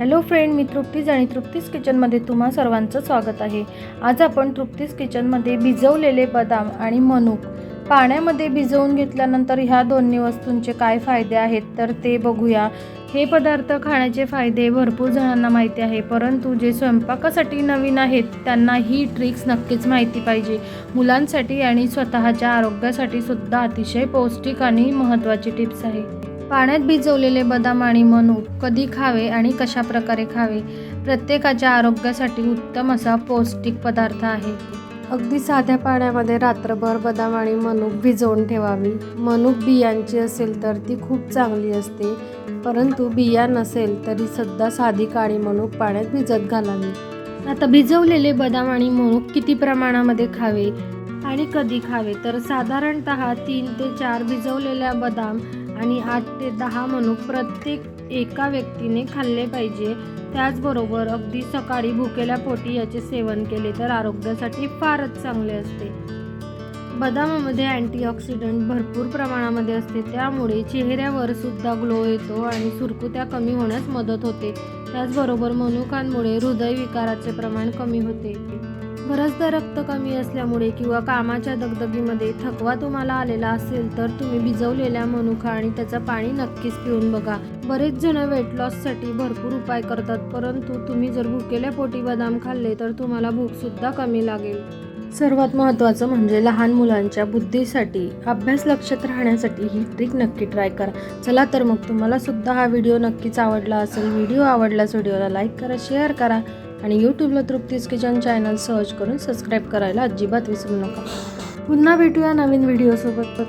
Hello friend मी तृप्तीज आणि तृप्तीज किचनमध्ये तुम्हा सर्वांचं स्वागत आहे. आज आपण तृप्तीज किचनमध्ये भिजवलेले बदाम आणि मनुक. पाण्यामध्ये भिजवून घेतल्यानंतर ह्या दोन्ही वस्तूंचे काय फायदे आहेत तर ते बघूया. हे पदार्थ खाण्याचे फायदे भरपूर जणांना माहिती आहे परंतु जे स्वयंपाकासाठी नवीन आहेत त्यांना ही ट्रिक्स नक्कीच माहिती पाहिजे. मुलांसाठी आणि स्वतःच्या आरोग्यासाठी सुद्धा अतिशय पौष्टिक आणि महत्त्वाची टिप्स आहे. पाण्यात भिजवलेले बदाम आणि मनुक कधी खावे आणि कशा प्रकारे खावे प्रत्येकाच्या आरोग्यासाठी उत्तम असा पौष्टिक पदार्थ आहे. अगदी साध्या पाण्यामध्ये रात्रभर बदाम आणि मनुक भिजवून ठेवावी. मनुक बियांची असेल तर ती खूप चांगली असते परंतु बिया नसेल तरी सुद्धा साधी काळी मनुक पाण्यात भिजत घालावी. आता भिजवलेले बदाम आणि मनुक किती प्रमाणामध्ये खावे आणि कधी खावे? तर साधारणत तीन ते चार भिजवलेल्या बदाम आणि आठ ते दहा मनुक प्रत्येक एका व्यक्तीने खाल्ले पाहिजे. त्याचबरोबर अगदी सकाळी भुकेल्या पोटी याचे सेवन केले तर आरोग्यासाठी फारच चांगले असते. बदामामध्ये अँटीऑक्सिडंट भरपूर प्रमाणामध्ये असते. त्यामुळे चेहऱ्यावर सुद्धा ग्लो येतो आणि सुरकुत्या कमी होण्यास मदत होते. त्याचबरोबर मनुकांमुळे हृदयविकाराचे प्रमाण कमी होते. खरंच तर रक्त कमी असल्यामुळे किंवा कामाच्या दगदगीमध्ये थकवा तुम्हाला आलेला असेल तर तुम्ही भिजवलेल्या मनुका आणि त्याचं पाणी नक्कीच पिऊन बघा. बरेच जण वेट लॉससाठी भरपूर उपाय करतात परंतु तुम्ही जर भुकेल्या पोटी बदाम खाल्ले तर तुम्हाला भूकसुद्धा कमी लागेल. सर्वात महत्त्वाचं म्हणजे लहान मुलांच्या बुद्धीसाठी अभ्यास लक्षात राहण्यासाठी ही ट्रिक नक्की ट्राय करा. चला तर मग तुम्हाला सुद्धा हा व्हिडिओ नक्कीच आवडला असेल व्हिडिओ आवडल्यास व्हिडिओला लाईक करा शेअर करा. आणि यूट्यूबला तृप्तीज किचन चॅनल सर्च करून सबस्क्राईब करायला अजिबात विसरू नका. पुन्हा भेटूया नवीन व्हिडिओसोबत